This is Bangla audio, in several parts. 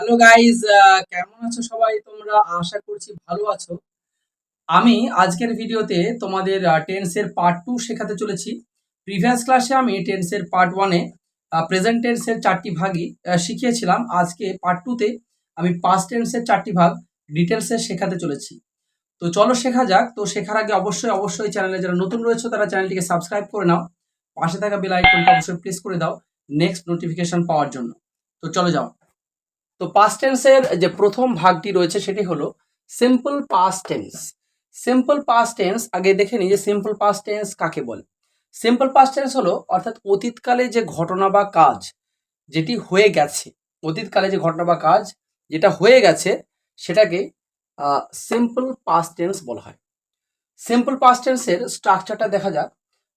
হ্যালো গাইজ কেমন আছো সবাই? তোমরা আশা করছি ভালো আছো। আমি আজকের ভিডিওতে তোমাদের টেন্সের পার্ট টু শেখাতে চলেছি। প্রিভিয়াস ক্লাসে আমি টেন্সের পার্ট ওয়ানে প্রেজেন্ট টেন্সের চারটি ভাগই শিখিয়েছিলাম। আজকে পার্ট টুতে আমি পাস্ট টেন্সের চারটি ভাগ ডিটেলসে শেখাতে চলেছি। তো চলো শেখা যাক। তো শেখার আগে অবশ্যই অবশ্যই চ্যানেলে যারা নতুন রয়েছে, তারা চ্যানেলটিকে সাবস্ক্রাইব করে নাও। পাশে থাকা বেল আইকনটা অবশ্যই প্রেস করে দাও নেক্সট নোটিফিকেশন পাওয়ার জন্য। তো চলো যাও। তো পাস্ট টেন্সের যে প্রথম ভাগটি রয়েছে সেটি হলো simple past tense simple past tense আগে দেখে নিই যে সিম্পল পাস্ট টেন্স কাকে বলে? সিম্পল পাস্ট টেন্স হলো অর্থাৎ অতীতকালে যে ঘটনা বা কাজ যেটি হয়ে গেছে, অতীতকালে যে ঘটনা বা কাজ যেটা হয়ে গেছে সেটাকে সিম্পল পাস্ট টেন্স বলা হয়। সিম্পল পাস্ট টেন্সের স্ট্রাকচারটা দেখা যাক।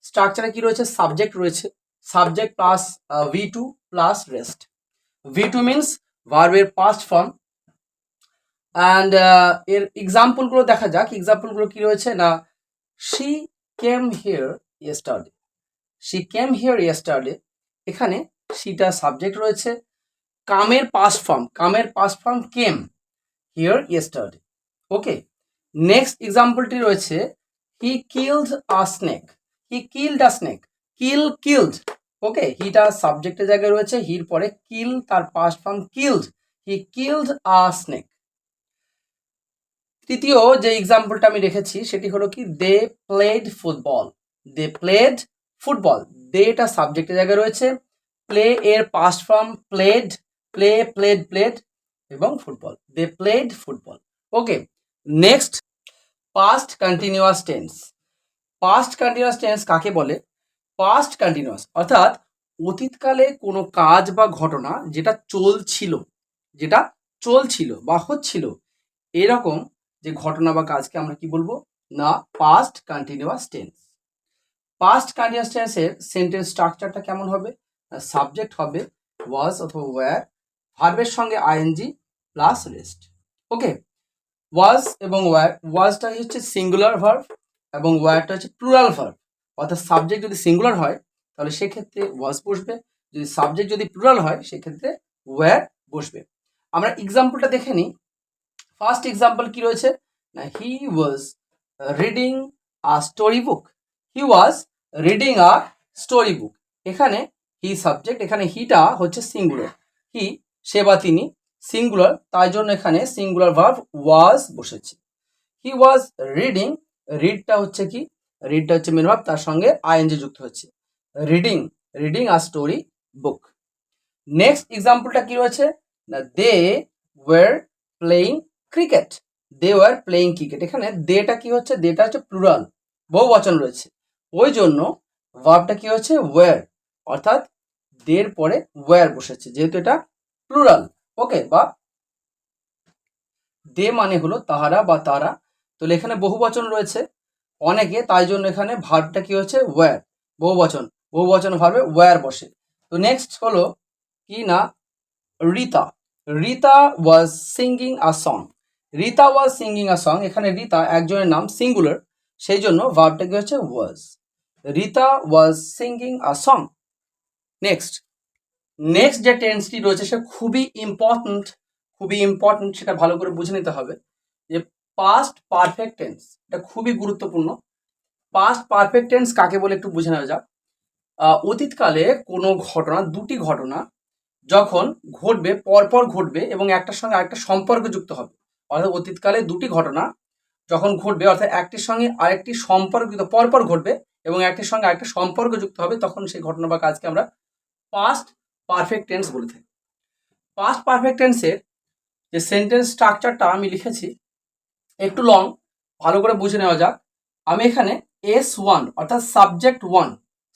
স্ট্রাকচারে কি রয়েছে? সাবজেক্ট রয়েছে। Subject plus V two plus rest V two means ভার্বের পাস্ট ফর্ম অ্যান্ড এর এক্সাম্পলগুলো দেখা যাক। এক্সাম্পলগুলো কি রয়েছে? না she came here yesterday she came here yesterday এখানে সিটা সাবজেক্ট রয়েছে। কামের পাস্ট ফর্ম কামের past form came here yesterday okay next এক্সাম্পলটি রয়েছে। He killed a snake he killed a snake kill killed okay হিটা সাবজেক্টের জায়গায় রয়েছে হির পরে কিল তার past form killed he killed a snake তৃতীয় যে এক্সাম্পলটা আমি রেখেছি, সেটি হলো কি they played football they played football দেটা সাবজেক্টের জায়গায় রয়েছে প্লে এর past form played play played played এবং football they played football okay next past continuous tense past continuous tense কাকে বলে? পাস্ট কন্টিনিউয়াস অর্থাৎ অতীতকালে কোনো কাজ বা ঘটনা যেটা চলছিল যেটা চলছিল বা হচ্ছিল, এরকম যে ঘটনা বা কাজকে আমরা কি বলব? না past continuous tense past continuous টেন্সের সেন্টেন্স স্ট্রাকচারটা কেমন হবে? সাবজেক্ট হবে ওয়াজ অথবা ওয়্যার ভার্বের সঙ্গে ING plus rest okay was এবং ওয়্যার ওয়াজটা হচ্ছে সিঙ্গুলার ভার্ব এবং ওয়্যারটা হচ্ছে প্লুরাল ভার্ব অর্থাৎ সাবজেক্ট যদি সিঙ্গুলার হয়, তাহলে সেক্ষেত্রে ওয়াজ বসবে। যদি সাবজেক্ট যদি প্লুরাল হয়, সেক্ষেত্রে ওয়্যার বসবে। আমরা এক্সাম্পলটা দেখে নিই। ফার্স্ট এক্সাম্পল কি রয়েছে? না he was reading a story book he was reading a story book এখানে হি সাবজেক্ট এখানে হিটা হচ্ছে সিঙ্গুলার হি সে বা তিনি সিঙ্গুলার তাই জন্য এখানে সিঙ্গুলার ভার্ব ওয়াজ বসেছে। হি ওয়াজ রিডিং রিডটা হচ্ছে কি? রিডটা হচ্ছে মেন ভার্ব তার সঙ্গে আইএনজি যুক্ত হচ্ছে। Reading reading a story book next এক্সাম্পলটা কি রয়েছে? না they were playing cricket they were playing cricket এখানে দেটা কি হচ্ছে? দেটা হচ্ছে প্লুরাল বহু বচন রয়েছে। ওই জন্য ভাবটা কি হচ্ছে? ওয়ার অর্থাৎ দের পরে ওয়ার বসেছে, যেহেতু এটা প্লুরাল ওকে বা দে মানে হলো তাহারা বা তারা। তো এখানে বহু বচন রয়েছে। অনেকে তাই জন্য এখানে ভার্বটা কি হচ্ছে? ওয়ার বহু বচন বহু বচন ভার্বে ওয়ার বসে। তো নেক্সট হলো কি না? Rita. Rita was singing a song Rita was singing a song এখানে রিতা একজনের নাম সিঙ্গুলার সেই জন্য ভার্বটা কি হচ্ছে? Was Rita was singing a song next next যে টেন্সটি রয়েছে, সে খুবই ইম্পর্ট্যান্ট খুবই ইম্পর্ট্যান্ট সেটা ভালো করে বুঝে নিতে হবে। যে পাস্ট পারফেক্ট টেন্স এটা খুবই গুরুত্বপূর্ণ। পাস্ট পারফেক্ট টেন্স কাকে বলে একটু বুঝে নেওয়া যাক। অতীতকালে কোনো ঘটনা, দুটি ঘটনা যখন ঘটবে, পরপর ঘটবে এবং একটার সঙ্গে আরেকটা সম্পর্ক যুক্ত হবে। অর্থাৎ অতীতকালে দুটি ঘটনা যখন ঘটবে, অর্থাৎ একটির সঙ্গে আরেকটি সম্পর্কিত পরপর ঘটবে এবং একটির সঙ্গে আরেকটা সম্পর্ক যুক্ত হবে, তখন সেই ঘটনা বা কাজকে আমরা পাস্ট পারফেক্ট টেন্স বলে থাকি। পাস্ট পারফেক্ট টেন্সের যে সেন্টেন্স স্ট্রাকচারটা আমি লিখেছি একটু লং ভালো করে বুঝে নেওয়া যাক। আমি এখানে এস ওয়ান অর্থাৎ সাবজেক্ট ওয়ান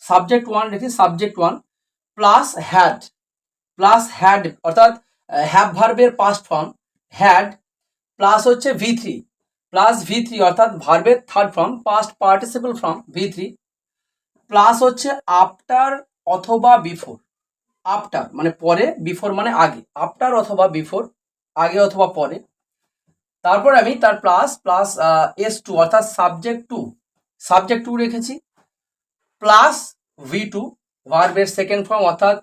সাবজেক্ট ওয়ান রেখে subject one plus had plus had অর্থাৎ হ্যাভ ভার্বের পাস্ট ফর্ম হ্যাড প্লাস হচ্ছে V three plus V three অর্থাৎ ভার্বের third form past participle form V three plus হচ্ছে আফটার অথবা বিফোর আফটার মানে পরে বিফোর মানে আগে আফটার অথবা বিফোর আগে অথবা পরে। তারপর আমি তার প্লাস প্লাস এস টু অর্থাৎ সাবজেক্ট টু সাবজেক্ট টু রেখেছি। প্লাস ভি টু ভার্বের সেকেন্ড ফর্ম অর্থাৎ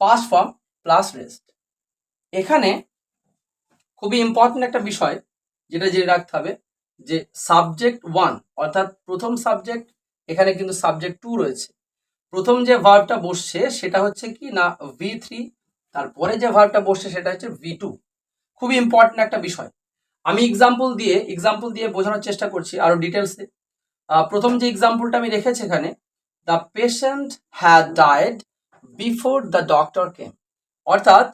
পাস্ট ফর্ম প্লাস রেস্ট এখানে খুবই ইম্পর্টেন্ট একটা বিষয়, যেটা জেনে রাখতে হবে, যে সাবজেক্ট ওয়ান অর্থাৎ প্রথম সাবজেক্ট এখানে কিন্তু সাবজেক্ট টু রয়েছে। প্রথম যে ভার্বটা বসছে, সেটা হচ্ছে কি না ভি থ্রি তারপরে যে ভার্বটা বসছে, সেটা হচ্ছে ভি টু খুবই ইম্পর্টেন্ট একটা বিষয়। আমি এক্সাম্পল দিয়ে এক্সাম্পল দিয়ে বোঝানোর চেষ্টা করছি আরও ডিটেলসে প্রথম যে এক্সাম্পলটা আমি রেখেছি এখানে the patient had died before the doctor came অর্থাৎ,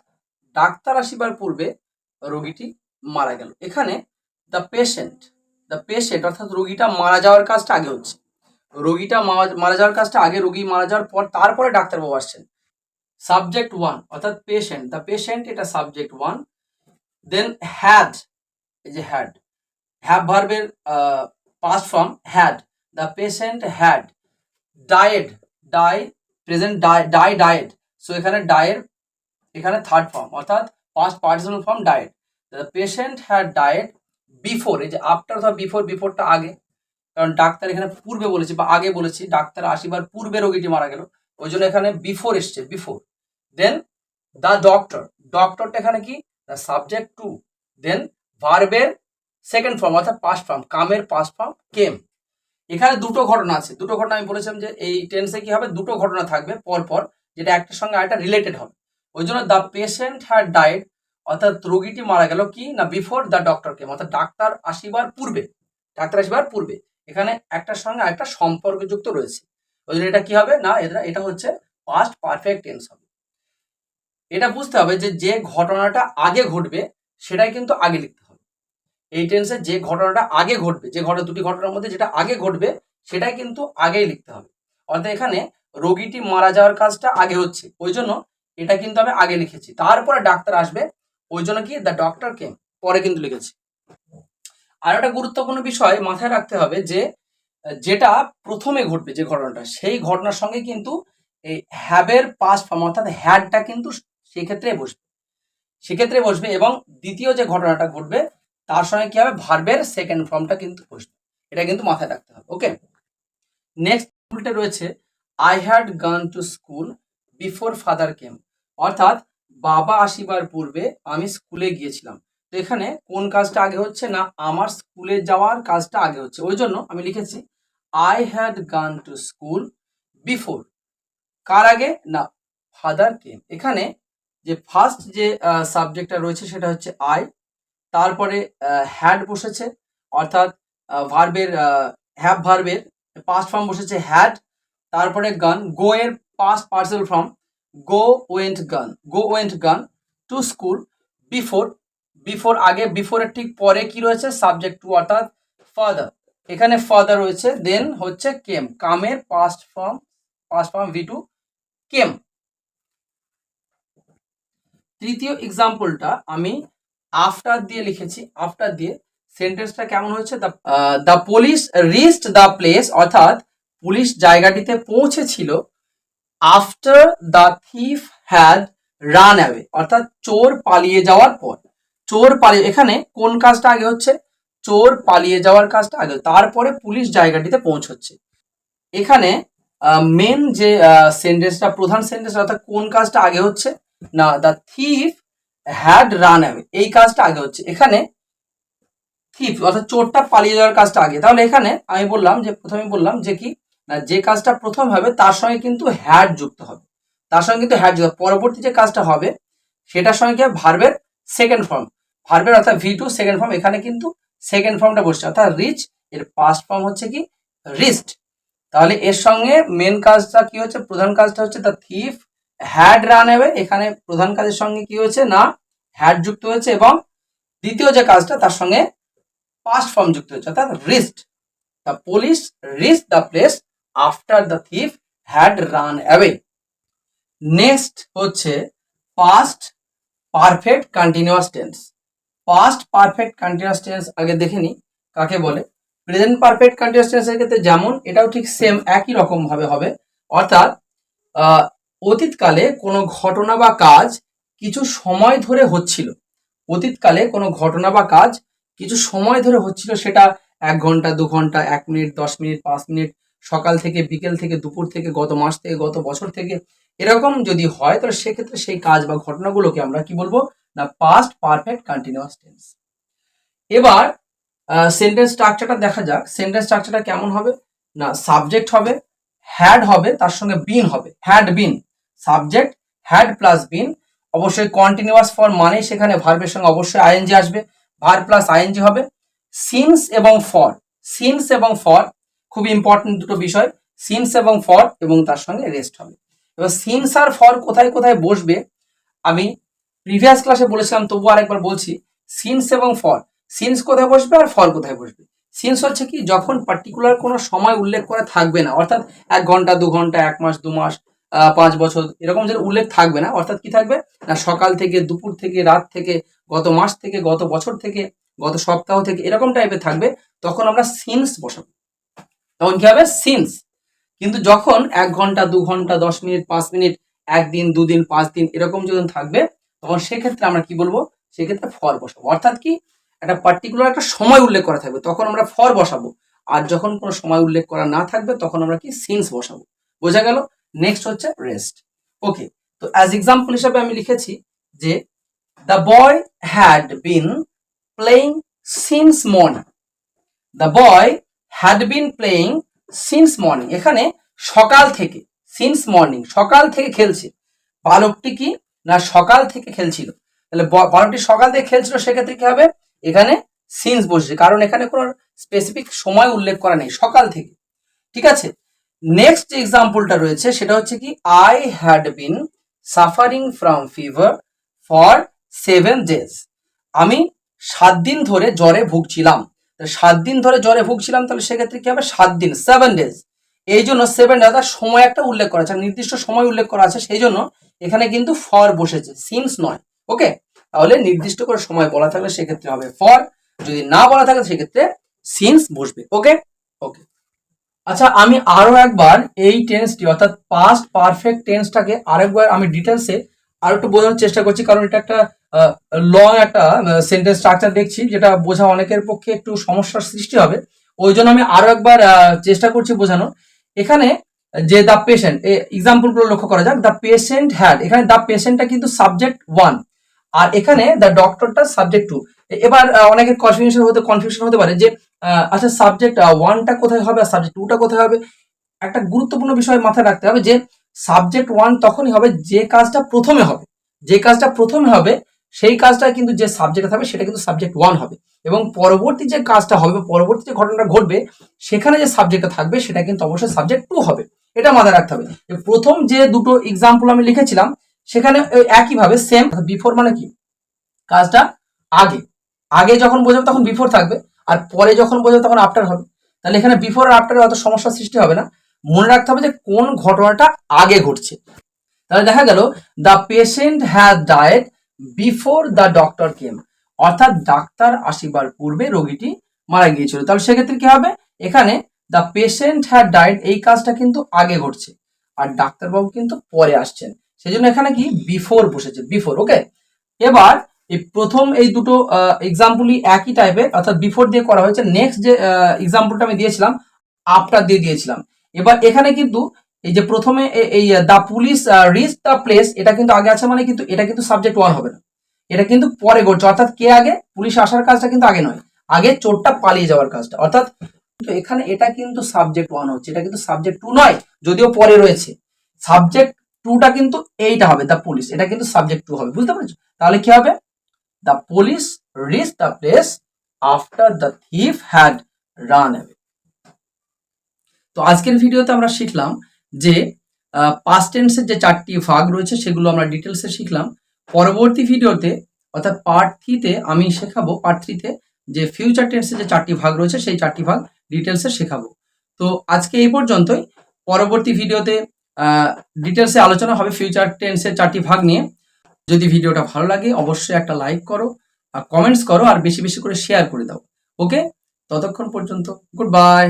ডাক্তার আসিবার পূর্বে রোগীটি মারা গেল। এখানে দ্য পেশেন্ট দ্য পেশেন্ট অর্থাৎ রোগীটা মারা যাওয়ার কাজটা আগে হচ্ছে। রোগীটা মারা- মারা যাওয়ার কাজটা আগে রোগী মারা যাওয়ার পর তারপরে ডাক্তারবাবু আসছেন। সাবজেক্ট ওয়ান অর্থাৎ পেশেন্ট দ্য পেশেন্ট এটা সাবজেক্ট ওয়ান দেন হ্যাড এই যে হ্যাড হ্যাভ ভার্বের past form had the patient had died die present die die died so এখানে ডায়ের এখানে থার্ড ফর্ম অর্থাৎ past participle form died the patient had died before এই যে আফটার অথবা বিফোর বিফোরটা আগে, কারণ ডাক্তার এখানে পূর্বে বলেছি বা আগে বলেছি, ডাক্তার আসিবার পূর্বে রোগীটি মারা গেল, ওই জন্য এখানে বিফোর এসছে বিফোর দেন দ্য ডক্টর ডক্টরটা এখানে কি? দ্য সাবজেক্ট টু দেন ভার্বের সেকেন্ড ফর্ম অর্থাৎ পাস্ট ফর্ম কামের পাস্ট ফর্ম কেম এখানে দুটো ঘটনা আছে। দুটো ঘটনা আমি বলেছিলাম যে এই টেন্সে কি হবে? দুটো ঘটনা থাকবে পর পর যেটা একটার সঙ্গে আরেকটা রিলেটেড হবে। ওই জন্য দ্য পেশেন্ট হ্যাড ডাইড অর্থাৎ রোগীটি মারা গেল কি? না বিফোর দ্য ডক্টর কেম অর্থাৎ ডাক্তার আসিবার পূর্বে, ডাক্তার আসিবার পূর্বে। এখানে একটার সঙ্গে আরেকটা সম্পর্কযুক্ত রয়েছে। ওই জন্য এটা কি হবে? না, এটা এটা হচ্ছে পাস্ট পারফেক্ট টেন্স হবে। এটা বুঝতে হবে যে যে ঘটনাটা আগে ঘটবে, সেটাই কিন্তু আগে লিখতে এই টেন্সে যে ঘটনাটা আগে ঘটবে, যে ঘটনা, দুটি ঘটনার মধ্যে যেটা আগে ঘটবে, সেটাই কিন্তু আগেই লিখতে হবে। অর্থাৎ এখানে রোগীটি মারা যাওয়ার কাজটা আগে হচ্ছে, ওই জন্য এটা কিন্তু আমি আগে লিখেছি। তারপরে ডাক্তার আসবে, ওই জন্য কি দ্য ডক্টর কেম পরে কিন্তু লিখেছি। আর একটা গুরুত্বপূর্ণ বিষয় মাথায় রাখতে হবে যে, যেটা প্রথমে ঘটবে যে ঘটনাটা, সেই ঘটনার সঙ্গে কিন্তু এই হ্যাবের পাস ফর্ম অর্থাৎ হ্যাডটা কিন্তু সেক্ষেত্রে বসবে। সেক্ষেত্রে বসবে এবং দ্বিতীয় যে ঘটনাটা ঘটবে তার সঙ্গে কি হবে? ভার্বের সেকেন্ড ফর্মটা কিন্তু বসবে এটা কিন্তু মাথায় রাখতে হবে ওকে নেক্সট উল্টে রয়েছে I had gone to school before father came অর্থাৎ, বাবা আসিবার পূর্বে আমি স্কুলে গিয়েছিলাম। তো এখানে কোন কাজটা আগে হচ্ছে না আমার স্কুলে যাওয়ার কাজটা আগে হচ্ছে? ওই জন্য আমি লিখেছি I had gone to school before কার আগে? না ফাদার কেম এখানে যে ফার্স্ট যে সাবজেক্টটা রয়েছে সেটা হচ্ছে আই তারপরে হ্যাড বসেছে, অর্থাৎ ভার্বের হ্যাভ ভার্বের পাস্ট ফর্ম বসেছে হ্যাড তারপরে গান গো এর past participle form go went gone go went gone to school before before আগে বিফোরের ঠিক পরে কি রয়েছে? সাবজেক্ট টু অর্থাৎ ফাদার এখানে ফাদার রয়েছে দেন হচ্ছে কেম কামের past form past form V two came তৃতীয় এক্সাম্পলটা আমি আফটার দিয়ে লিখেছি আফটার দিয়ে সেন্টেন্সটা কেমন হয়েছে? The police reached the place অর্থাৎ পুলিশ জায়গাটিতে পৌঁছেছিল after the thief had run away অর্থাৎ চোর পালিয়ে যাওয়ার পর। চোর পালিয়ে, এখানে কোন কাজটা আগে হচ্ছে? চোর পালিয়ে যাওয়ার কাজটা আগে, তারপরে পুলিশ জায়গাটিতে পৌঁছচ্ছে। এখানে মেন যে সেন্টেন্সটা প্রধান সেন্টেন্স অর্থাৎ কোন কাজটা আগে হচ্ছে? না the thief had run away এই কাজটা আগে হচ্ছে। এখানে থিফ অর্থাৎ চোরটা পালিয়ে যাওয়ার কাজটা আগে। তাহলে এখানে আমি বললাম যে, প্রথমে বললাম যে কি, না, যে কাজটা প্রথম হবে, তার সঙ্গে কিন্তু হ্যাড যুক্ত হবে। তার সঙ্গে কিন্তু হ্যাড যুক্ত পরবর্তী যে কাজটা হবে, সেটার সঙ্গে কি? ভার্বের সেকেন্ড ফর্ম ভার্বের অর্থাৎ ভি টু সেকেন্ড ফর্ম এখানে কিন্তু সেকেন্ড ফর্মটা বসছে। অর্থাৎ রিচ এর পাস্ট ফর্ম হচ্ছে কি? রিস্ট তাহলে এর সঙ্গে মেন কাজটা কি হচ্ছে? প্রধান কাজটা হচ্ছে the thief had run away এখানে প্রধান কাজের সঙ্গে কি হয়েছে? না হ্যাড যুক্ত হয়েছে এবং দ্বিতীয় যে কাজটা, তার সঙ্গে পাস্ট ফর্ম যুক্ত হয়েছে, অর্থাৎ reached the police reached the place after the thief had run away next হচ্ছে past perfect continuous tense past perfect continuous tense আগে দেখে নিই কাকে বলে? প্রেজেন্ট পারফেক্ট কন্টিনিউয়াস টেন্সের ক্ষেত্রে যেমন, এটাও ঠিক সেম একই রকম ভাবে হবে। অর্থাৎ অতীতকালে কোনো ঘটনা বা কাজ কিছু সময় ধরে হচ্ছিল। অতীতকালে কোনো ঘটনা বা কাজ কিছু সময় ধরে হচ্ছিল সেটা এক ঘণ্টা, দু ঘণ্টা, এক মিনিট, দশ মিনিট, পাঁচ মিনিট, সকাল থেকে বিকেল থেকে দুপুর থেকে গত মাস থেকে গত বছর থেকে এরকম যদি হয় তাহলে সেক্ষেত্রে সেই কাজ বা ঘটনাগুলোকে আমরা কি বলব না পাস্ট পারফেক্ট কন্টিনিউয়াস টেন্স এবার সেন্টেন্স স্ট্রাকচারটা দেখা যাক। সেন্টেন্স স্ট্রাকচারটা কেমন হবে? না সাবজেক্ট হবে হ্যাড হবে, তার সঙ্গে বিন হবে। Had been subject had plus been অবশ্যই কন্টিনিউয়াস ফর মানে সেখানে ভার্বের সঙ্গে অবশ্যই আইএনজি আসবে ভার প্লাস আইএনজি হবে। সিন্স এবং ফর সিন্স এবং ফর খুব ইম্পর্টেন্ট দুটো বিষয় সিন্স এবং ফর এবং তার সঙ্গে রেস্ট হবে। এবার সিন্স আর ফর কোথায় কোথায় বসবে, আমি প্রিভিয়াস ক্লাসে বলেছিলাম তবু আরেকবার বলছি সিন্স এবং ফর সিন্স কোথায় বসবে আর ফর কোথায় বসবে? সিন্স হচ্ছে কি, যখন পার্টিকুলার কোনো সময় উল্লেখ করা থাকবে না, অর্থাৎ এক ঘণ্টা, দু ঘণ্টা, এক মাস, দু মাস পাঁচ বছর। এরকম যে উল্লেখ থাকবে না। অর্থাৎ কি থাকবে? না, সকাল থেকে, দুপুর থেকে, রাত থেকে, গত মাস থেকে, গত বছর থেকে, গত সপ্তাহ থেকে এরকম টাইপের থাকবে, তখন আমরা সিন্স বসাবো। তখন কি হবে? সিন্স কিন্তু যখন এক ঘণ্টা, দু ঘণ্টা, দশ মিনিট, পাঁচ মিনিট, একদিন, দুদিন, পাঁচ দিন এরকম যখন থাকবে, তখন সেক্ষেত্রে আমরা কি বলব? সেক্ষেত্রে ফর বসাবো। অর্থাৎ কি? একটা পার্টিকুলার একটা সময় উল্লেখ করা থাকবে। তখন আমরা ফর বসাবো। আর যখন কোনো সময় উল্লেখ করা না থাকবে, তখন আমরা কি সিন্স বসাবো? বোঝা গেল? নেক্সট হচ্ছে রেস্ট ওকে তো অ্যাজ এক্সাম্পল হিসাবে আমি লিখেছি যে the boy had been playing since morning the boy had been playing since morning এখানে সকাল থেকে সিন্স মর্নিং সকাল থেকে খেলছে। বালকটি কি না সকাল থেকে খেলছিল? তাহলে বালকটি সকাল থেকে খেলছিল, সেক্ষেত্রে কি হবে? এখানে সিন্স বসছে। কারণ এখানে কোনো স্পেসিফিক সময় উল্লেখ করা নেই, সকাল থেকে। ঠিক আছে? নেক্সট এক্সাম্পলটা রয়েছে, সেটা হচ্ছে কি I had been suffering from fever for seven days আমি সাত দিন ধরে জ্বরে ভুগছিলাম। সাত দিন ধরে জ্বরে ভুগছিলাম, তাহলে সেক্ষেত্রে কি হবে? সাত দিন সেভেন ডেজ এই জন্য সেভেন ডেজ সময় একটা উল্লেখ করা আছে নির্দিষ্ট সময় উল্লেখ করা আছে, সেই জন্য এখানে কিন্তু ফর বসেছে সিন্স নয়। ওকে তাহলে নির্দিষ্ট করে সময় বলা থাকলে সেক্ষেত্রে হবে ফর যদি না বলা থাকে সেক্ষেত্রে সিন্স বসবে। ওকে ওকে আচ্ছা আমি আরও একবার এই টেন্সটি অর্থাৎ পাস্ট পারফেক্ট টেন্সটাকে আরেকবার আমি ডিটেলসে আরও একটু বোঝানোর চেষ্টা করছি, কারণ এটা একটা লং একটা সেন্টেন্স স্ট্রাকচার দেখছি, যেটা বোঝা অনেকের পক্ষে একটু সমস্যার সৃষ্টি হবে। ওই জন্য আমি আরও একবার চেষ্টা করছি বোঝানোর। এখানে যে দ্য পেশেন্ট এক্সাম্পলগুলো লক্ষ্য করা যাক দ্য পেশেন্ট হ্যাড এখানে দ্য পেশেন্টটা কিন্তু সাবজেক্ট ওয়ান আর এখানে দ্য ডক্টরটা সাবজেক্ট টু এবার অনেকের কনফিউশন হতে কনফিউশন হতে পারে যে আচ্ছা সাবজেক্ট ওয়ানটা কোথায় হবে আর সাবজেক্ট টুটা কোথায় হবে? একটা গুরুত্বপূর্ণ বিষয় মাথায় রাখতে হবে যে সাবজেক্ট ওয়ান তখনই হবে যে কাজটা প্রথমে হবে। যে কাজটা প্রথমে হবে, সেই কাজটা কিন্তু যে সাবজেক্ট থাকবে, সেটা কিন্তু সাবজেক্ট ওয়ান হবে। এবং পরবর্তী যে কাজটা হবে পরবর্তী যে ঘটনাটা ঘটবে, সেখানে যে সাবজেক্টটা থাকবে, সেটা কিন্তু অবশ্যই সাবজেক্ট টু হবে। এটা মাথায় রাখতে হবে। প্রথম যে দুটো এক্সাম্পল আমি লিখেছিলাম, সেখানে একইভাবে সেম বিফোর মানে কি? কাজটা আগে। আগে যখন বোঝাবে, তখন বিফোর থাকবে। আর পরে যখন বোঝাবে তখন আফটার হবে। তাহলে এখানে বিফোর আর আফটারে অত সমস্যার সৃষ্টি হবে না। মনে রাখতে হবে যে কোন ঘটনাটা আগে ঘটছে। তাহলে দেখা গেল the patient has died before the doctor came অর্থাৎ ডাক্তার আসিবার পূর্বে রোগীটি মারা গিয়েছিল। তাহলে সেক্ষেত্রে কি হবে? এখানে দ্য পেশেন্ট হ্যাড ডায়েট এই কাজটা কিন্তু আগে ঘটছে। আর ডাক্তারবাবু কিন্তু পরে আসছেন। সেই জন্য এখানে কি? বিফোর বসেছে। বিফোর ওকে এবার এই প্রথম এই দুটো এক্সাম্পলই একই টাইপের অর্থাৎ বিফোর দিয়ে করা হয়েছে নেক্সট যে এক্সাম্পলটা আমি দিয়েছিলাম আফটার দিয়ে দিয়েছিলাম। এবার এখানে কিন্তু এই যে প্রথমে এই the police reach the place এটা কিন্তু আগে আছে মানে কিন্তু, এটা কিন্তু সাবজেক্ট ওয়ান হবে না। এটা কিন্তু পরে ঘটছে, অর্থাৎ কে আগে? পুলিশ আসার কাজটা কিন্তু আগে নয়। আগে চোরটা পালিয়ে যাওয়ার কাজটা। অর্থাৎ তো এখানে এটা কিন্তু সাবজেক্ট ওয়ান হচ্ছে, এটা কিন্তু সাবজেক্ট টু নয়, যদিও পরে রয়েছে। সাবজেক্ট টুটা কিন্তু এইটা হবে দ্য পুলিশ এটা কিন্তু সাবজেক্ট টু হবে, বুঝতে পারছ? তাহলে কি হবে? The police reach the place after the thief had run away তো আজকের ভিডিওতে আমরা শিখলাম যে পাস্ট টেন্সের যে চারটি ভাগ রয়েছে সেগুলো আমরা ডিটেলসে শিখলাম। পরবর্তী ভিডিওতে, অর্থাৎ পার্ট থ্রিতে আমি শেখাবো পার্ট থ্রিতে যে ফিউচার টেন্সের যে চারটি ভাগ রয়েছে সেই চারটি ভাগ ডিটেলসে শেখাবো। তো আজকে এই পর্যন্তই। পরবর্তী ভিডিওতে ডিটেলসে আলোচনা হবে ফিউচার টেন্সের চারটি ভাগ নিয়ে। যদি ভিডিওটা ভালো লাগে, অবশ্যই একটা লাইক করো, আর কমেন্টস করো, আর বেশি বেশি করে শেয়ার করে দাও। ওকে ততক্ষণ পর্যন্ত গুড বাই